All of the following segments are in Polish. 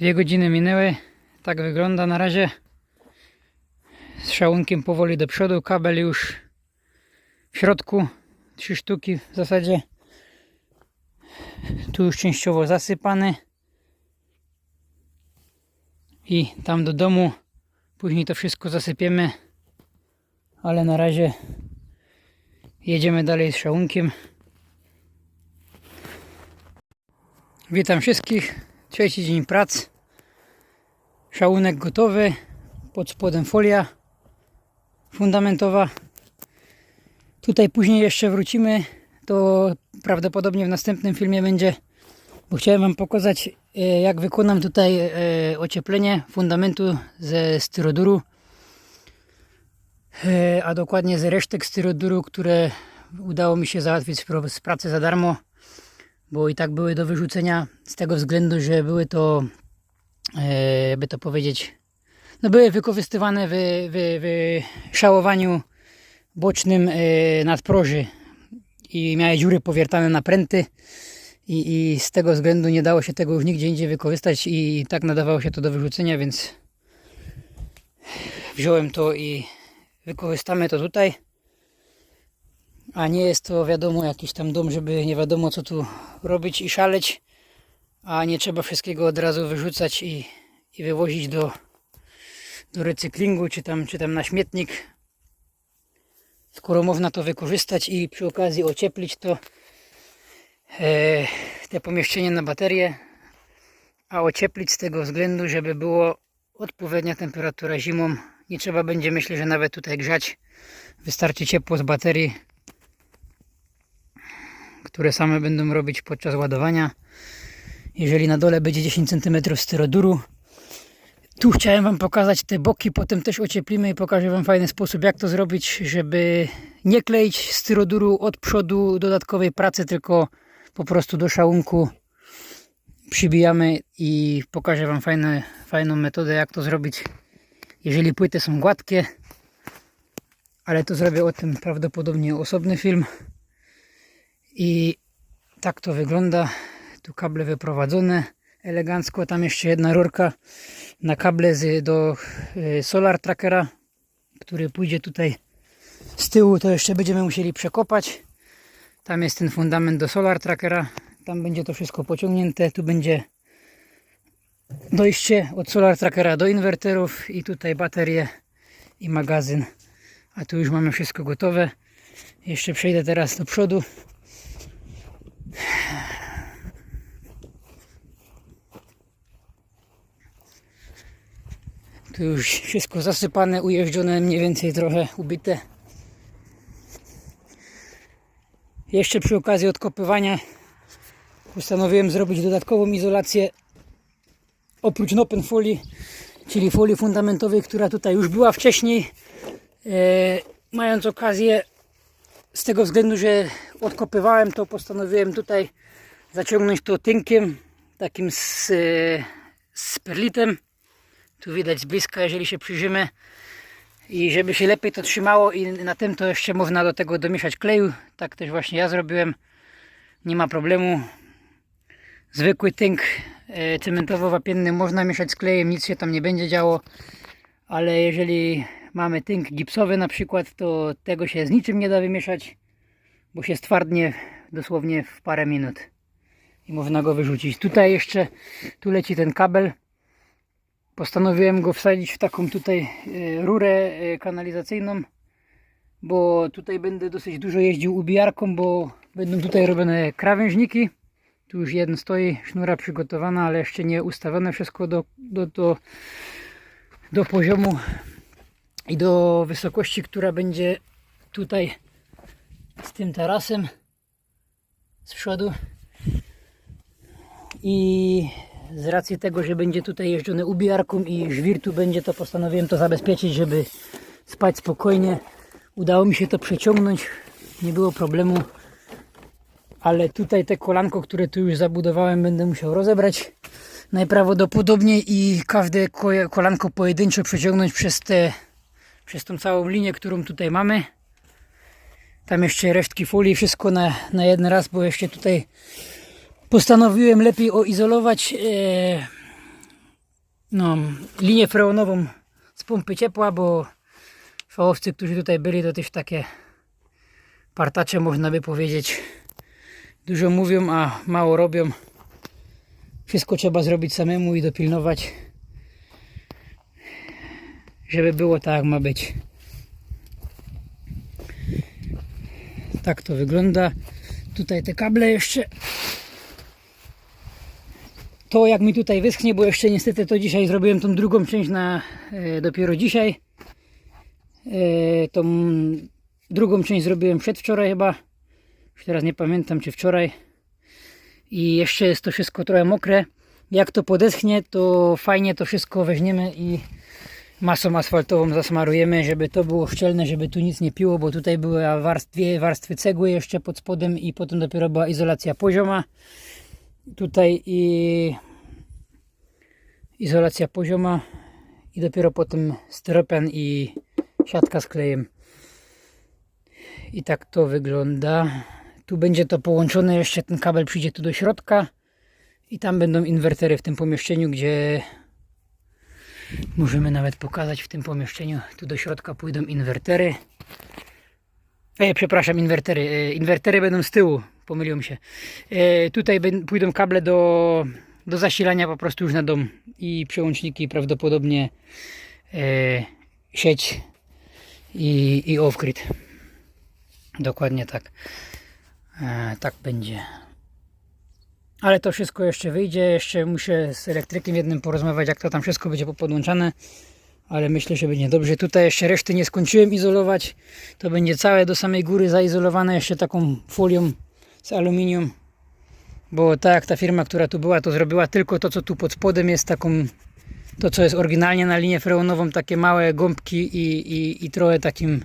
Dwie godziny minęły. Tak wygląda na razie. Z szałunkiem powoli do przodu. Kabel już w środku. Trzy sztuki w zasadzie. Tu już częściowo zasypany. I tam do domu. Później to wszystko zasypiemy. Ale na razie jedziemy dalej z szałunkiem. Witam wszystkich. Trzeci dzień prac. Szałunek gotowy. Pod spodem folia fundamentowa. Tutaj później jeszcze wrócimy. To prawdopodobnie w następnym filmie będzie, bo chciałem Wam pokazać, e, jak wykonam tutaj e, ocieplenie fundamentu ze styroduru, E, a dokładnie z resztek styroduru, które udało mi się załatwić z pracy za darmo bo i tak były do wyrzucenia z tego względu, że były to, e, jakby to powiedzieć, no były wykorzystywane w, w, w szałowaniu bocznym e, nadproży i miały dziury powiertane na pręty i, i z tego względu nie dało się tego już nigdzie indziej wykorzystać i tak nadawało się to do wyrzucenia, więc wziąłem to i wykorzystamy to tutaj. A nie jest to wiadomo jakiś tam dom, żeby nie wiadomo co tu robić i szaleć. A nie trzeba wszystkiego od razu wyrzucać i, i wywozić do, do recyklingu czy tam, czy tam na śmietnik. Skoro można to wykorzystać i przy okazji ocieplić to e, te pomieszczenie na baterię, a ocieplić z tego względu, żeby było odpowiednia temperatura zimą. Nie trzeba będzie myślę, że nawet tutaj grzać. Wystarczy ciepło z baterii które same będą robić podczas ładowania. Jeżeli na dole będzie 10 cm styroduru. Tu chciałem Wam pokazać te boki, potem też ocieplimy i pokażę Wam fajny sposób jak to zrobić, żeby nie kleić styroduru od przodu dodatkowej pracy, tylko po prostu do szałunku przybijamy i pokażę Wam fajne, fajną metodę jak to zrobić, jeżeli płyty są gładkie. Ale to zrobię o tym prawdopodobnie osobny film. I tak to wygląda. Tu kable wyprowadzone elegancko. Tam jeszcze jedna rurka na kable z, do y, Solar Trackera, który pójdzie tutaj z tyłu. To jeszcze będziemy musieli przekopać. Tam jest ten fundament do Solar Trackera. Tam będzie to wszystko pociągnięte. Tu będzie dojście od Solar Trackera do inwerterów i tutaj baterie i magazyn. A tu już mamy wszystko gotowe. Jeszcze przejdę teraz do przodu. Tu już wszystko zasypane, ujeżdżone, mniej więcej trochę ubite. Jeszcze przy okazji odkopywania postanowiłem zrobić dodatkową izolację oprócz nopen folii, czyli folii fundamentowej, która tutaj już była wcześniej. E, mając okazję z tego względu, że odkopywałem to postanowiłem tutaj zaciągnąć to tynkiem takim z, z perlitem tu widać z bliska, jeżeli się przyjrzymy. I żeby się lepiej to trzymało i na tym to jeszcze można do tego domieszać kleju. Tak też właśnie ja zrobiłem. Nie ma problemu. Zwykły tynk e, cementowo-wapienny można mieszać z klejem, nic się tam nie będzie działo. Ale jeżeli mamy tynk gipsowy na przykład, to tego się z niczym nie da wymieszać, bo się stwardnie dosłownie w parę minut. I można go wyrzucić. Tutaj jeszcze, tu leci ten kabel postanowiłem go wsadzić w taką tutaj e, rurę e, kanalizacyjną, bo tutaj będę dosyć dużo jeździł ubijarką, bo będą tutaj robione krawężniki. Tu już jeden stoi, sznura przygotowana, ale jeszcze nie ustawione wszystko do, do, do, do poziomu i do wysokości, która będzie tutaj z tym tarasem z przodu. I z racji tego, że będzie tutaj jeżdżone ubijarką i żwir tu będzie, to postanowiłem to zabezpieczyć, żeby spać spokojnie. Udało mi się to przeciągnąć, nie było problemu. Ale tutaj te kolanko, które tu już zabudowałem, będę musiał rozebrać najprawdopodobniej i każde ko- kolanko pojedynczo przeciągnąć przez, te, przez tą całą linię, którą tutaj mamy. Tam jeszcze resztki folii, wszystko na, na jeden raz, bo jeszcze tutaj postanowiłem lepiej oizolować e, no, linię freonową z pompy ciepła, bo fachowcy, którzy tutaj byli, to też takie partacze, można by powiedzieć. Dużo mówią, a mało robią. Wszystko trzeba zrobić samemu i dopilnować, żeby było tak, jak ma być. Tak to wygląda. Tutaj te kable jeszcze. To jak mi tutaj wyschnie, bo jeszcze niestety to dzisiaj zrobiłem tą drugą część na e, dopiero dzisiaj. E, tą drugą część zrobiłem przedwczoraj chyba. Już teraz nie pamiętam czy wczoraj. I jeszcze jest to wszystko trochę mokre. Jak to podeschnie, to fajnie to wszystko weźmiemy i masą asfaltową zasmarujemy, żeby to było szczelne, żeby tu nic nie piło, bo tutaj były warstw, dwie warstwy cegły jeszcze pod spodem i potem dopiero była izolacja pozioma. Tutaj i izolacja pozioma i dopiero potem styropian i siatka z klejem. I tak to wygląda. Tu będzie to połączone, jeszcze ten kabel przyjdzie tu do środka i tam będą inwertery w tym pomieszczeniu, gdzie Możemy nawet pokazać w tym pomieszczeniu. Tu do środka pójdą inwertery. E, przepraszam, inwertery. E, inwertery będą z tyłu. Pomyliłem się. E, tutaj pójdą kable do, do zasilania po prostu już na dom. I przełączniki prawdopodobnie e, sieć i, i off-grid. Dokładnie tak. E, tak będzie. Ale to wszystko jeszcze wyjdzie. Jeszcze muszę z elektrykiem jednym porozmawiać, jak to tam wszystko będzie podłączane. Ale myślę, że będzie dobrze. Tutaj jeszcze reszty nie skończyłem izolować. To będzie całe do samej góry zaizolowane jeszcze taką folią z aluminium. Bo tak jak ta firma, która tu była, to zrobiła tylko to, co tu pod spodem jest taką, to co jest oryginalnie na linię freonową, takie małe gąbki i, i, i trochę takim,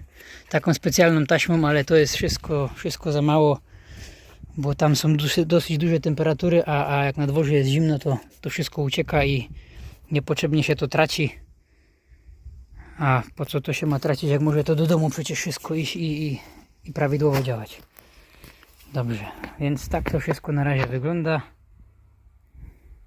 taką specjalną taśmą, ale to jest wszystko, wszystko za mało bo tam są dosyć, duże temperatury, a, a jak na dworze jest zimno, to, to wszystko ucieka i niepotrzebnie się to traci. A po co to się ma tracić, jak może to do domu przecież wszystko iść i, i, i prawidłowo działać. Dobrze, więc tak to wszystko na razie wygląda.